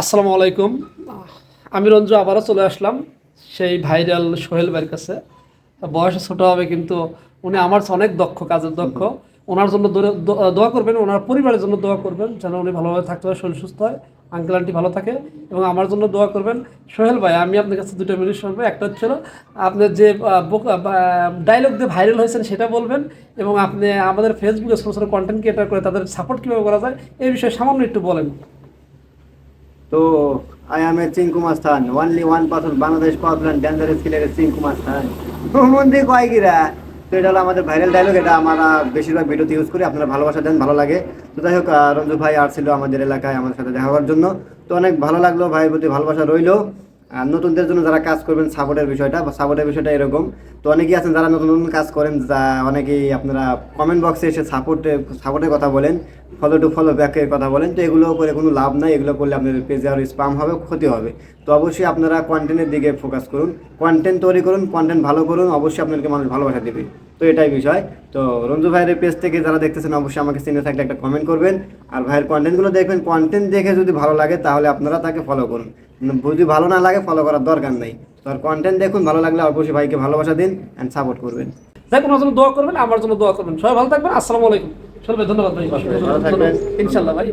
আসসালামু আলাইকুম। আমি রঞ্জু, আবারও চলে আসলাম সেই ভাইরাল সোহেল ভাইয়ের কাছে। বয়সে ছোট হবে কিন্তু উনি আমার অনেক দক্ষ, কাজের দক্ষ। ওনার জন্য দোয়া করবেন, ওনার পরিবারের জন্য দোয়া করবেন যেন উনি ভালোভাবে থাকতে হয় শরীর সুস্থ হয় আঙ্কেল আন্টি ভালো থাকে এবং আমার জন্য দোয়া করবেন। সোহেল ভাই, আমি আপনার কাছে দুটো মিনিট শুনব একটা হচ্ছিল আপনার যে ডায়লগ দিয়ে ভাইরাল হয়েছেন সেটা বলবেন এবং আপনি আমাদের ফেসবুকে ছোটো কন্টেন্ট ক্রিয়েটার করে তাদের সাপোর্ট কীভাবে করা যায়, এই বিষয়ে সামান্য একটু বলেন। তো আই এম এ চিঙ্কু স্থান only one person Bangladesh power dangerous killer Chinku স্থান মন্দির কয় গিরা তো এটা হলো আমাদের ভাইরাল ডায়লগ এটা আমরা বেশিরভাগ ভিডিওতে ইউজ করি, আপনারা ভালোবাসা দেন, ভালো লাগে। তো যাই হোক রঞ্জু ভাই আসছিল আমাদের এলাকায় আমাদের সাথে দেখা করার জন্য। তো অনেক ভালো লাগল, ভাইয়ের প্রতি ভালোবাসা রইল। আর নতুনদের জন্য যারা কাজ করবেন সাপোর্টের বিষয়টা, বা সাপোর্টের বিষয়টা এরকম। তো অনেকেই আছেন যারা নতুন নতুন কাজ করেন, যা অনেকেই আপনারা কমেন্ট বক্সে এসে সাপোর্টে সাপোর্টের কথা বলেন ফলো টু ফলো ব্যাকের কথা বলেন। তো এগুলো করে কোনো লাভ নাই, এগুলো করলে আপনাদের পেজে আরও স্পাম হবে, ক্ষতি হবে। তো অবশ্যই আপনারা কন্টেন্টের দিকে ফোকাস করুন। কন্টেন্ট তৈরি করুন কন্টেন্ট ভালো করুন, অবশ্যই আপনাদেরকে মানুষ ভালোবাসা দেবে। তো এটাই বিষয়। তো রঞ্জু ভাইয়ের পেজ থেকে যারা দেখতেছেন, অবশ্যই আমাকে চিনে থাকলে একটা কমেন্ট করবেন। আর ভাইয়ের কন্টেন্টগুলো দেখবেন কন্টেন্ট দেখে যদি ভালো লাগে, তাহলে আপনারা তাকে ফলো করুন। যদি ভালো না লাগে ফলো করার দরকার নেই। তোর কন্টেন্ট দেখুন ভালো লাগলে অবশ্যই ভাইকে ভালোবাসা দিন অ্যান্ড সাপোর্ট করবেন। যাই কোনো জন্য দোয়া করবেন আমার জন্য দোয়া করবেন। সবাই ভালো থাকবেন আসসালামু আলাইকুম। সবাই ধন্যবাদ ভাই। ইনশাল্লাহ ভাই।